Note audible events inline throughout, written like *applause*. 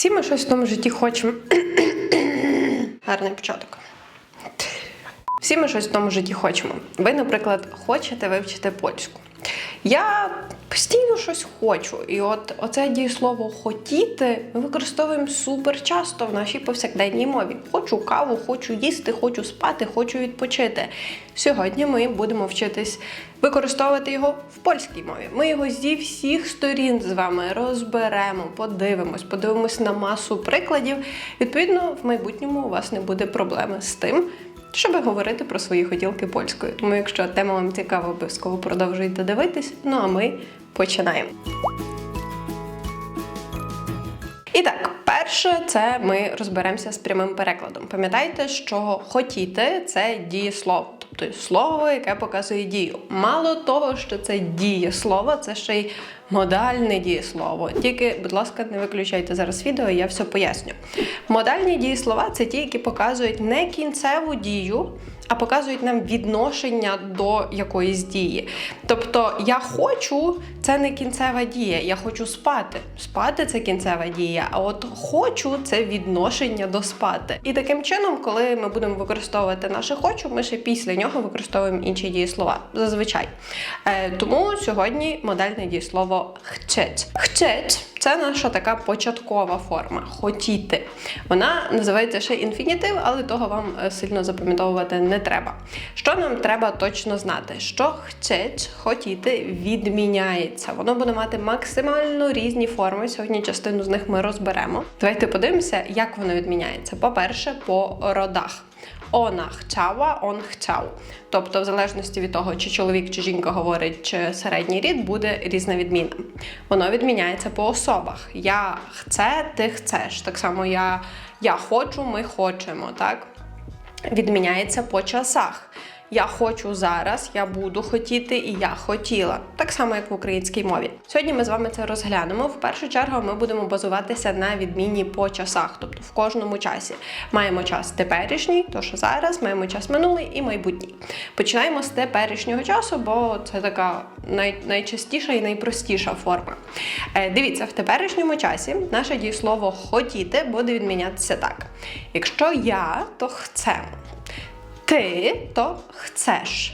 Всі ми щось в тому житті хочемо. Гарний початок. Всі ми щось в тому житті хочемо. Ви, наприклад, хочете вивчити польську. Я постійно щось хочу. І от оце дієслово хотіти ми використовуємо супер часто в нашій повсякденній мові. Хочу каву, хочу їсти, хочу спати, хочу відпочити. Сьогодні ми будемо вчитись використовувати його в польській мові. Ми його зі всіх сторін з вами розберемо, подивимось, подивимось на масу прикладів. Відповідно, в майбутньому у вас не буде проблеми з тим, щоб говорити про свої хотілки польською. Тому, якщо тема вам цікава, обов'язково продовжуйте дивитись. Ну а ми починаємо. І так, перше, це ми розберемося з прямим перекладом. Пам'ятайте, що хотіти це дієслово, тобто слово, яке показує дію. Мало того, що це дієслово, це ще й модальне дієслово. Тільки, будь ласка, не виключайте зараз відео, я все поясню. Модальні дієслова це ті, які показують не кінцеву дію. А показують нам відношення до якоїсь дії. Тобто я хочу це не кінцева дія, я хочу спати. Спати це кінцева дія, а от хочу це відношення до спати. І таким чином, коли ми будемо використовувати наше хочу, ми ще після нього використовуємо інші дієслова. Зазвичай. Е, тому сьогодні модельне дієслово хчeć. Хчeć – це наша така початкова форма хотіти. Вона називається ще інфінітив, але того вам е, сильно запам'ятовувати не треба. Що нам треба точно знати? Що хчeć, хотіти відміняється. Воно буде мати максимально різні форми. Сьогодні частину з них ми розберемо. Давайте подивимося, як воно відміняється. По-перше, по родах. Ona chciała, он хчав. Тобто, в залежності від того, чи чоловік чи жінка говорить, чи середній рід, буде різна відміна. Воно відміняється по особах. Я хце, ти хцеш. Так само я, я хочу, ми хочемо. Так? Відміняється по часах. Я хочу зараз, я буду хотіти і я хотіла. Так само, як в українській мові. Сьогодні ми з вами це розглянемо. В першу чергу ми будемо базуватися на відміні по часах, тобто в кожному часі. Маємо час теперішній, то що зараз, маємо час минулий і майбутній. Починаємо з теперішнього часу, бо це така най, найчастіша і найпростіша форма. Е, дивіться, в теперішньому часі наше дієслово хотіти буде відмінятися так. Якщо я, то chcę. Ty to chcesz.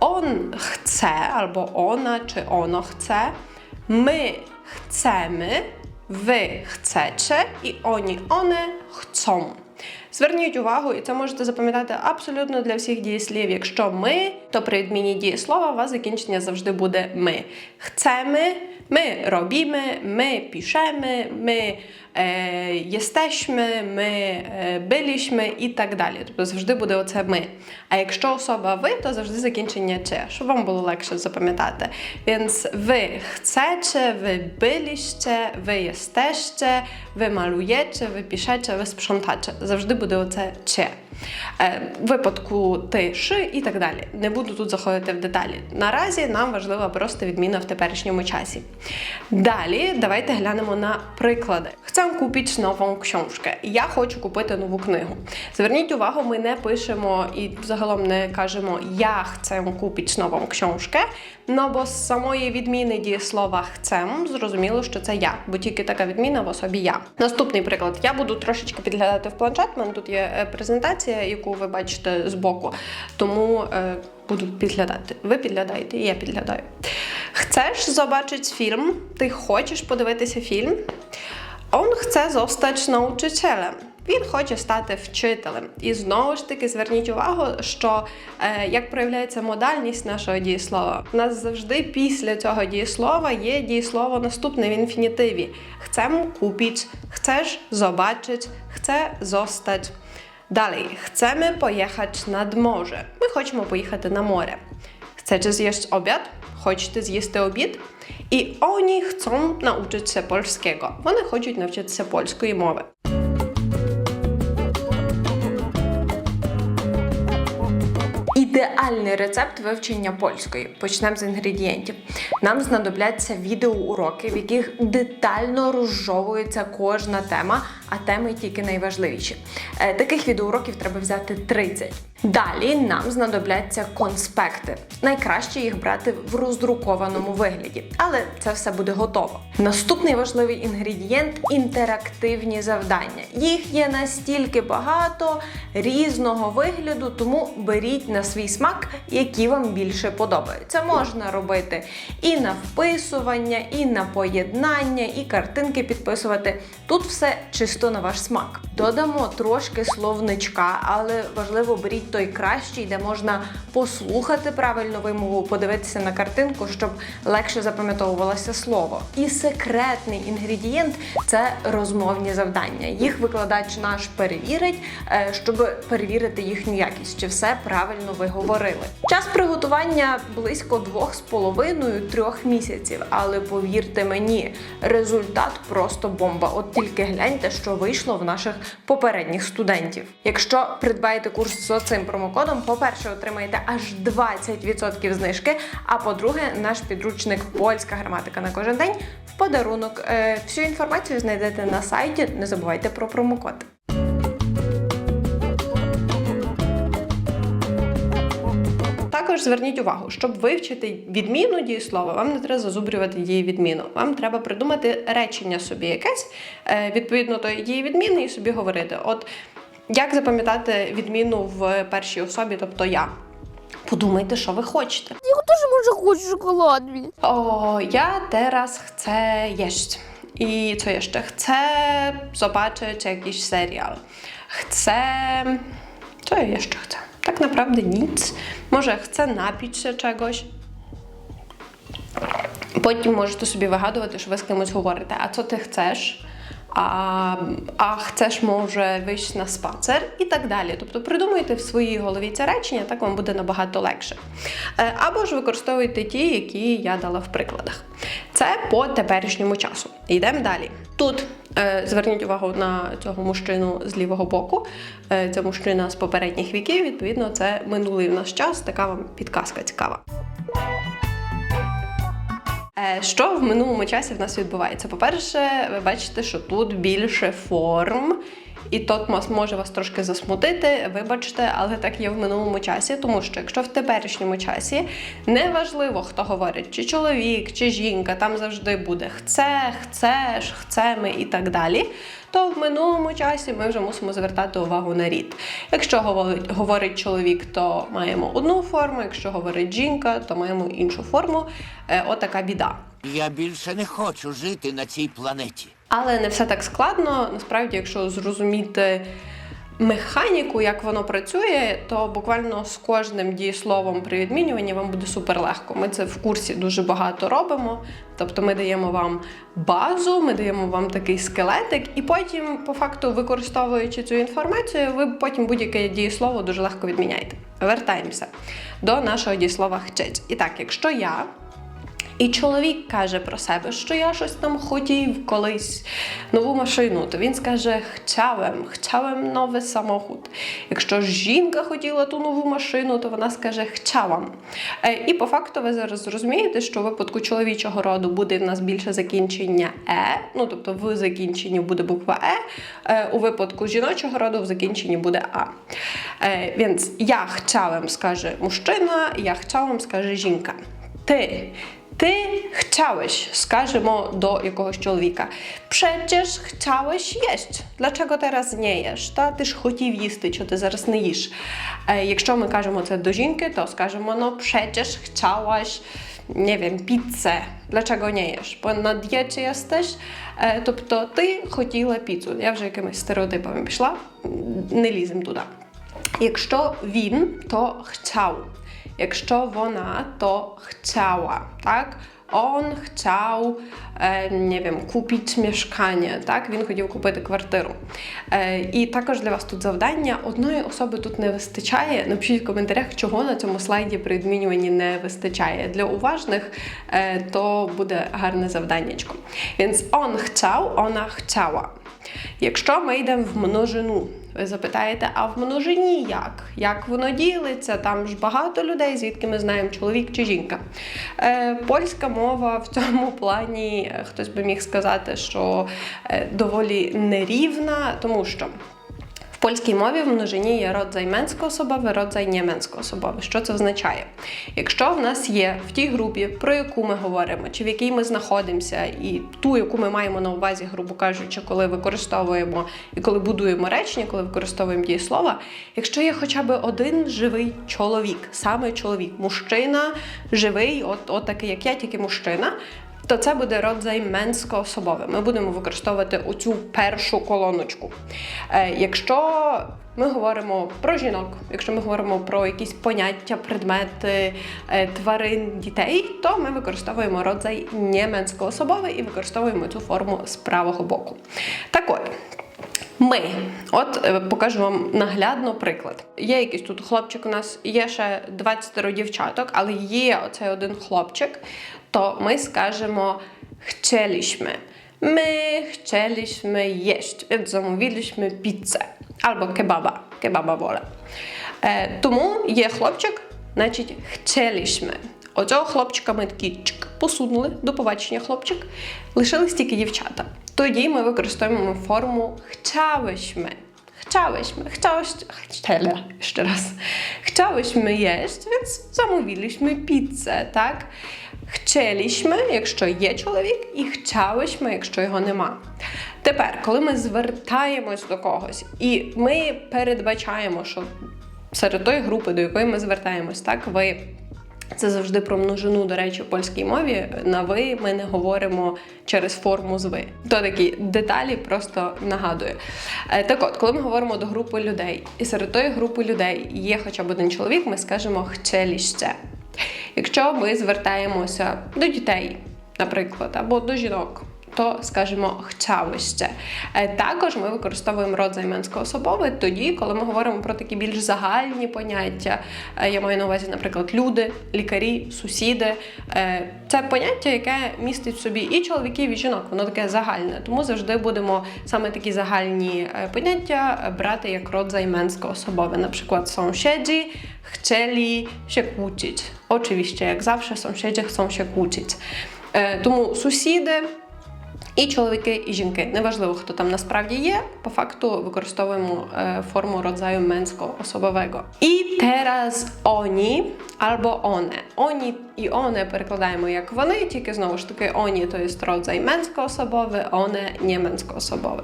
On chce albo ona czy ono chce. My chcemy, wy chcecie і oni, one chcą. Зверніть увагу, і це можете запам'ятати абсолютно для всіх дієслів. Якщо ми, то при відміні дієслова у вас закінчення завжди буде ми. Chcemy, my robimy, my piszemy, my e, jesteśmy, my e, byliśmy і так далі. Тобто завжди буде оце ми. А якщо особа ви, то завжди закінчення чи, щоб вам було легше запам'ятати. Więc wy chcecie, wy byliście, wy jesteście, wy malujecie, wy piszecie, wy sprzątacie. Завжди буде оце чи. Е, випадку ти ши і так далі. Не буду тут заходити в деталі. Наразі нам важлива просто відміна в теперішньому часі. Далі давайте глянемо на приклади. Chcę kupić nową książkę. Я хочу купити нову книгу. Зверніть увагу, ми не пишемо і загалом не кажемо я chcę kupić nową książkę, no бо з самої відміни дієслова chcę зрозуміло, що це я, бо тільки така відміна в особі я. Наступний приклад. Я буду трошечки підглядати в планшет. У мене тут є е, презентація, яку ви бачите збоку, тому е, буду підглядати. Ви підглядаєте, я підглядаю. Chcesz zobaczyć фільм? Ти хочеш подивитися фільм? On chce zostać nauczycielem. Він хоче стати вчителем. І знову ж таки зверніть увагу, що е, як проявляється модальність нашого дієслова, у нас завжди після цього дієслова є дієслово наступне в інфінітиві. Chcę kupić, chcesz zobaczyć, chcę zostać. Dalej, chcemy pojechać nad morze. Ми хочемо поїхати на море. Chcecie zjeść obiad? Хочете з'їсти обід? І oni chcą nauczyć się. Вони хочуть навчитися польської мови. Ідеальний рецепт вивчення польської. Почнемо з інгредієнтів. Нам знадобляться відеоуроки, в яких детально розжовується кожна тема, а теми тільки найважливіші. Е, Таких відеоуроків треба взяти 30. Далі нам знадобляться конспекти. Найкраще їх брати в роздрукованому вигляді, але це все буде готово. Наступний важливий інгредієнт інтерактивні завдання. Їх є настільки багато різного вигляду, тому беріть на свій смак, які вам більше подобаються. Можна робити і на вписування, і на поєднання, і картинки підписувати. Тут все чисто на ваш смак. Додамо трошки словничка, але важливо беріть той кращий, де можна послухати правильну вимову, подивитися на картинку, щоб легше запам'ятовувалося слово. І секретний інгредієнт це розмовні завдання. Їх викладач наш перевірить, е, щоб перевірити їхню якість, чи все правильно ви говорили. Час приготування близько 2,5-3 місяців, але повірте мені, результат просто бомба. От тільки гляньте, що вийшло в наших попередніх студентів. Якщо придбаєте курс з оцим промокодом, по-перше, отримаєте аж 20% знижки. А по-друге, наш підручник Польська граматика на кожен день в подарунок. Е, Всю інформацію знайдете на сайті. Не забувайте про промокод. Також зверніть увагу, щоб вивчити відміну дієслова, вам не треба зазубрювати її відміну. Вам треба придумати речення собі якесь е, відповідно тої дії відміни і собі говорити. От як запам'ятати відміну в першій особі, тобто я. Подумайте, що ви хочете. Я теж може хочу шоколад. O, ja teraz chcę jeść. I co jeszcze? Chcę zobaczyć jakiś serial. Chcę. Co ja jeszcze chcę? Tak naprawdę nic. Może chcę napić się czegoś. Потім можете собі вигадувати, що ви з кимось говорите. А що ти хочеш? А, а хочеш, може, вийти на спацер і так далі. Тобто придумуйте в своїй голові це речення, так вам буде набагато легше. Е, Або ж використовуйте ті, які я дала в прикладах. Це по теперішньому часу. Йдемо далі. Тут зверніть увагу на цього мужчину з лівого боку. Е, це мужчина з попередніх віків. Відповідно, це минулий в наш час. Така вам підказка цікава. Е, Що в минулому часі в нас відбувається? По-перше, ви бачите, що тут більше форм, і тут мас- може вас трошки засмутити, вибачте, але так є в минулому часі, тому що якщо в теперішньому часі неважливо, хто говорить, чи чоловік, чи жінка, там завжди буде хце, хцеш, хцеми і так далі. То в минулому часі ми вже мусимо звертати увагу на рід. Якщо говорить, говорить чоловік, то маємо одну форму, якщо говорить жінка, то маємо іншу форму. Е, отака біда. Я більше не хочу жити на цій планеті. Але не все так складно. Насправді, якщо зрозуміти механіку, як воно працює, то буквально з кожним дієсловом при відмінюванні вам буде супер легко. Ми це в курсі дуже багато робимо. Тобто ми даємо вам базу, ми даємо вам такий скелетик, і потім, по факту, використовуючи цю інформацію, ви потім будь-яке дієслово дуже легко відміняєте. Вертаємося до нашого дієслова хчить. І так, якщо я і чоловік каже про себе, що я щось там хотів колись нову машину, то він скаже chciałem, chciałem новий самохід. Якщо ж жінка хотіла ту нову машину, то вона скаже chciałam. Е, І по факту ви зараз зрозумієте, що в випадку чоловічого роду буде в нас більше закінчення е, ну тобто в закінченні буде буква е, е, у випадку жіночого роду в закінченні буде а. Е, Więc ja скаже мужчина, я chciałam скаже жінка. Ty. Ty chciałeś, скажемо до якогось чоловіка. Przecież chciałeś jeść. Dlaczego teraz nie jesz? Та ти ж хотів їсти, що ти зараз не їш. Е, якщо ми кажемо це до жінки, то скажемо, no przecież chciałaś, nie wiem, pizzę. Dlaczego nie jesz? Bo na diecie jesteś? Е, тобто ти хотіла піцу. Я вже якимись стереотипами пішла, не лізем туди. Якщо він, то chciał. Якщо вона, то chciała, так? On chciał, е, не wiem, kupić mieszkanie, так? Він хотів купити квартиру. Е, і також для вас тут завдання. Одної особи тут не вистачає. Напишіть в коментарях, чого на цьому слайді при відмінюванні не вистачає. Для уважних е, то буде гарне завданнячко. Więc on chciał, ona chciała. Якщо ми йдемо в множину, Ви запитаєте, а в множині як? Як воно ділиться? Там ж багато людей, звідки ми знаємо, чоловік чи жінка. Е, польська мова в цьому плані, е, хтось би міг сказати, що е, доволі нерівна, тому що. Польській мові в множині є родзай менськоособовий, родзай нєменськоособовий. Що це означає? Якщо в нас є в тій групі, про яку ми говоримо, чи в якій ми знаходимося, і ту, яку ми маємо на увазі, грубо кажучи, коли використовуємо і коли будуємо речення, коли використовуємо дієслова, якщо є хоча б один живий чоловік, саме чоловік, мужчина, живий, от, от такий, як я, тільки мужчина, то це буде родзай менсько-особове. Ми будемо використовувати оцю першу колоночку. Е, якщо ми говоримо про жінок, якщо ми говоримо про якісь поняття, предмети, е, тварин, дітей, то ми використовуємо родзай нєменсько-особове і використовуємо цю форму з правого боку. Так от. Ми, от е, покажу вам наглядно приклад. Є якийсь тут хлопчик у нас, є ще 20 дівчаток, але є оцей один хлопчик, то ми скажемо chcieliśmy. My chcieliśmy jeść, więc zamówiliśmy pizzę albo kebaba, kebaba wolę. Е, тому є хлопчик, значить chcieliśmy. Оцього хлопчика ми такі чик, посунули, до побачення хлопчик. Лишились тільки дівчата. Тоді ми використовуємо форму chciele, jeszcze raz. Chciałyśmy jeść, więc zamówiliśmy pizzę, tak? Chcieliśmy, якщо є чоловік, і chciałyśmy, якщо його нема. Тепер, коли ми звертаємось до когось, і ми передбачаємо, що серед тої групи, до якої ми звертаємось, так, ви це завжди про множину, до речі, в польській мові. На ви ми не говоримо через форму з ви. То такі деталі просто нагадую. Е, Так от, коли ми говоримо до групи людей, і серед тої групи людей є хоча б один чоловік, ми скажемо «chcieliście». Якщо ми звертаємося до дітей, наприклад, або до жінок. То скажемо chciałyście. Е, Також ми використовуємо род займенсько-особовий тоді, коли ми говоримо про такі більш загальні поняття. Е, Я маю на увазі, наприклад, люди, лікарі, сусіди. Е, Це поняття, яке містить в собі і чоловіків, і жінок. Воно таке загальне. Тому завжди будемо саме такі загальні поняття брати як род się kłócić. Oczywiście, jak zawsze, sąsiedzi chcą się kłócić. Е, Тому сусіди. І чоловіки, і жінки. Неважливо, хто там насправді є. По факту використовуємо е, форму rodzaju męsko-osobowego. І teraz oni albo one. Oni і one перекладаємо як вони, тільки знову ж таки oni to jest rodzaj męsko-osobowy, one nie męsko-osobowy.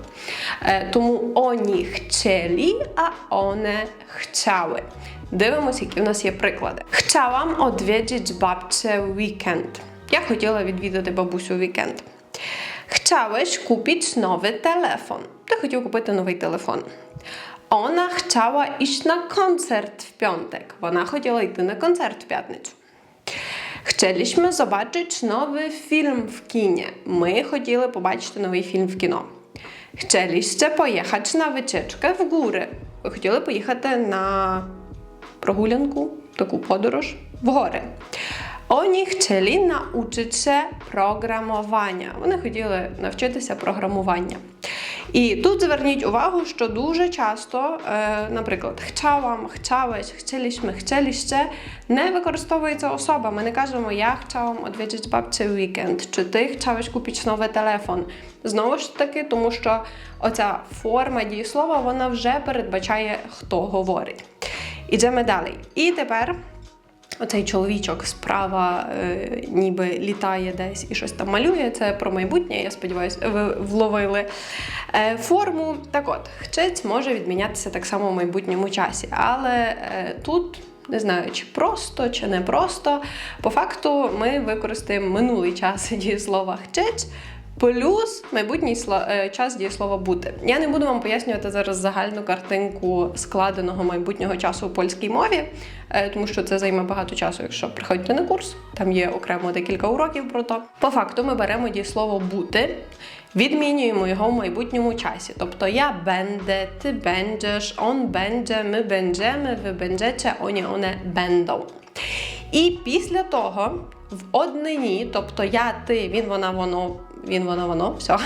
Е, тому oni chcieli, a one chciały. Дивимося, які в нас є приклади. Odwiedzić babcię w weekend. Я хотіла відвідати бабусю вікенд. Chciałeś kupić nowy telefon. Ти хотів купити новий телефон. Ona chciała iść na koncert w piątek. Вона хотіла йти на концерт в п'ятницю. Chcieliśmy zobaczyć nowy film w kinie. Ми хотіли побачити новий фільм в кіно. Chcieliście pojechać na wycieczkę w góry. Ви хотіли поїхати на прогулянку, таку подорож в гори. Chcieli nauczyć się programowania. Вони хотіли навчитися програмування. І тут зверніть увагу, що дуже часто, наприклад, chciałam, chciałeś, chcieliśmy, chcieliście не використовується особа. Ми не кажемо я chciałam odwiedzić babcię w weekend, чи ти chciałeś kupić новий телефон. Знову ж таки, тому що оця форма дієслова вона вже передбачає, хто говорить. Ідемо далі. І тепер Оцей чоловічок справа е, ніби літає десь і щось там малює. Це про майбутнє, я сподіваюся, ви вловили е, форму. Так от, хчець може відмінятися так само в майбутньому часі. Але е, тут. Не знаю, чи просто, чи не просто. По факту ми використаємо минулий час *laughs* дієслова хчець, плюс майбутній е, час дієслова бути. Я не буду вам пояснювати зараз загальну картинку складеного майбутнього часу у польській мові, е, тому що це займе багато часу, якщо приходите на курс. Там є окремо декілька уроків про то. По факту ми беремо дієслово бути. Відмінюємо його в майбутньому часі. Тобто я będę, ти będziesz, on będzie, my będziemy, ви będziecie, oni, one będą. І після того в однині, тобто я, ти, він, вона, воно, він, вона, воно, все.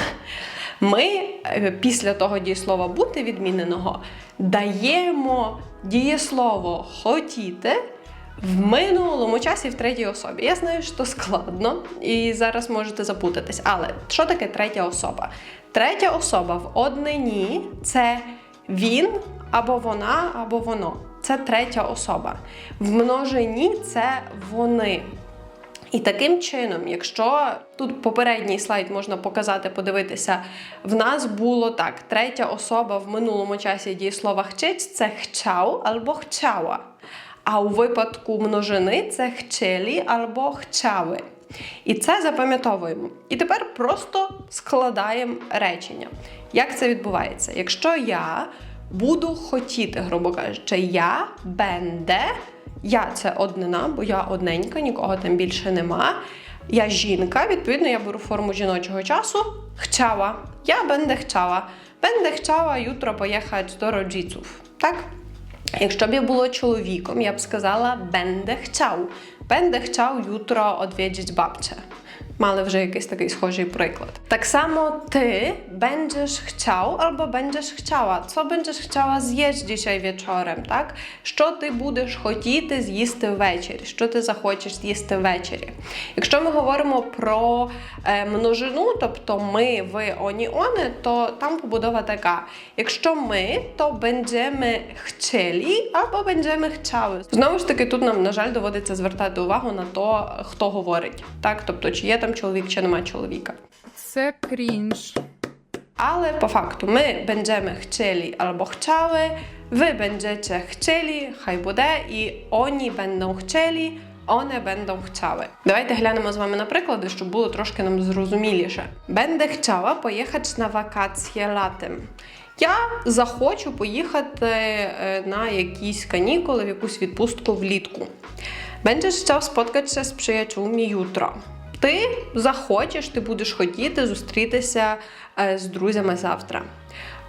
Ми е, після того дієслова бути відміненого даємо дієслово хотіти в минулому часі в третій особі. Я знаю, що складно, і зараз можете запутатись. Але що таке третя особа? Третя особа в однині це він або вона, або воно. Це третя особа. В множині це вони. І таким чином, якщо тут попередній слайд можна показати, подивитися, в нас було так: третя особа в минулому часі дієслова хчить це хчав або хчала. А у випадку множини це хчелі або хчави. І це запам'ятовуємо. І тепер просто складаємо речення. Як це відбувається? Якщо я буду хотіти, грубо кажучи, я бенде, я це однина, бо я одненька, нікого там більше нема. Я жінка, відповідно, я беру форму жіночого часу. Хчала. Я бенде хчала. Бенде хчала ютро поїхати до роджіців. Так? Якщо б я була чоловіком, я б сказала бенде хчав. Бенде хчав ютро одвідіть babcię. Мали вже якийсь такий схожий приклад. Так само ty będziesz chciał albo będziesz chciała. Co będziesz chciała zjeść dzisiaj wieczorem, так? Що ти будеш хотіти з'їсти ввечері? Що ти захочеш з'їсти ввечері? Якщо ми говоримо про е, множину, тобто ми, ви, оні, вони, то там побудова така. Якщо ми, то będziemy chcieli або będziemy chciały. Знову ж таки, тут нам, на жаль, доводиться звертати увагу на то, хто говорить. Так? Тобто, чи є там чоловік, чи нема чоловіка. Це крінж. Ale po faktu my będziemy chcieli albo chciały, wy będziecie chcieli, хай буде, і oni będą chcieli, one będą chciały. Давайте глянемо з вами на приклади, щоб було трошки нам зрозуміліше. Będę chciała pojechać na wakacje latem. Я захочу поїхати е, на якісь канікули, в якусь відпустку влітку. Będziesz chciał spotkać się z przyjaciółmi jutro. Ти захочеш, ти будеш хотіти зустрітися е, з друзями завтра.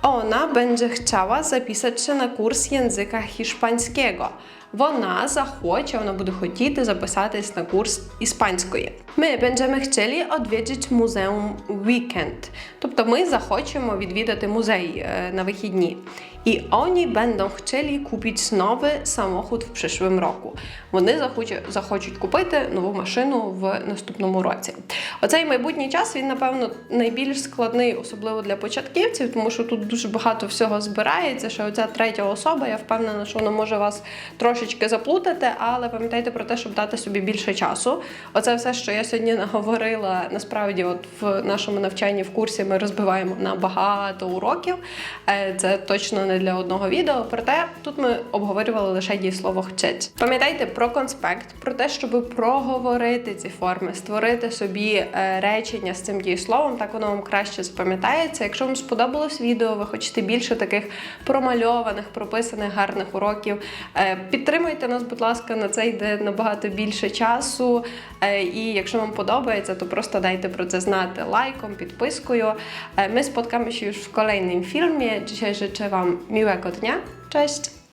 Ona będzie chciała zapisać się na kurs języka hiszpańskiego. Вона захоче, вона буде хотіти записатись на курс іспанської. Ми będziemy chcieli odwiedzić muzeum weekend. Тобто ми захочемо відвідати музей е, на вихідні. І oni będą chcieli kupić nowy samochód w przyszłym roku. Вони захочуть, захочуть купити нову машину в наступному році. Оцей майбутній час він, напевно, найбільш складний, особливо для початківців, тому що тут дуже багато всього збирається. Що оця третя особа, я впевнена, що вона може вас трошечки заплутати, але пам'ятайте про те, щоб дати собі більше часу. Оце все, що я сьогодні наговорила, насправді, от в нашому навчанні в курсі ми розбиваємо на багато уроків. Це точно не для одного відео. Проте тут ми обговорювали лише дієслово «хчить». Пам'ятайте про конспект, про те, щоб проговорити ці форми, створити собі е, речення з цим дієсловом, так воно вам краще запам'ятається. Якщо вам сподобалось відео, ви хочете більше таких промальованих, прописаних гарних уроків. е, Підтримуйте нас, будь ласка, на це йде набагато більше часу. Е, І якщо вам подобається, то просто dajcie про це znać lajką, підпискою. Spotkamy się już w kolejnym filmie. Dzisiaj życzę Wam miłego dnia. Cześć!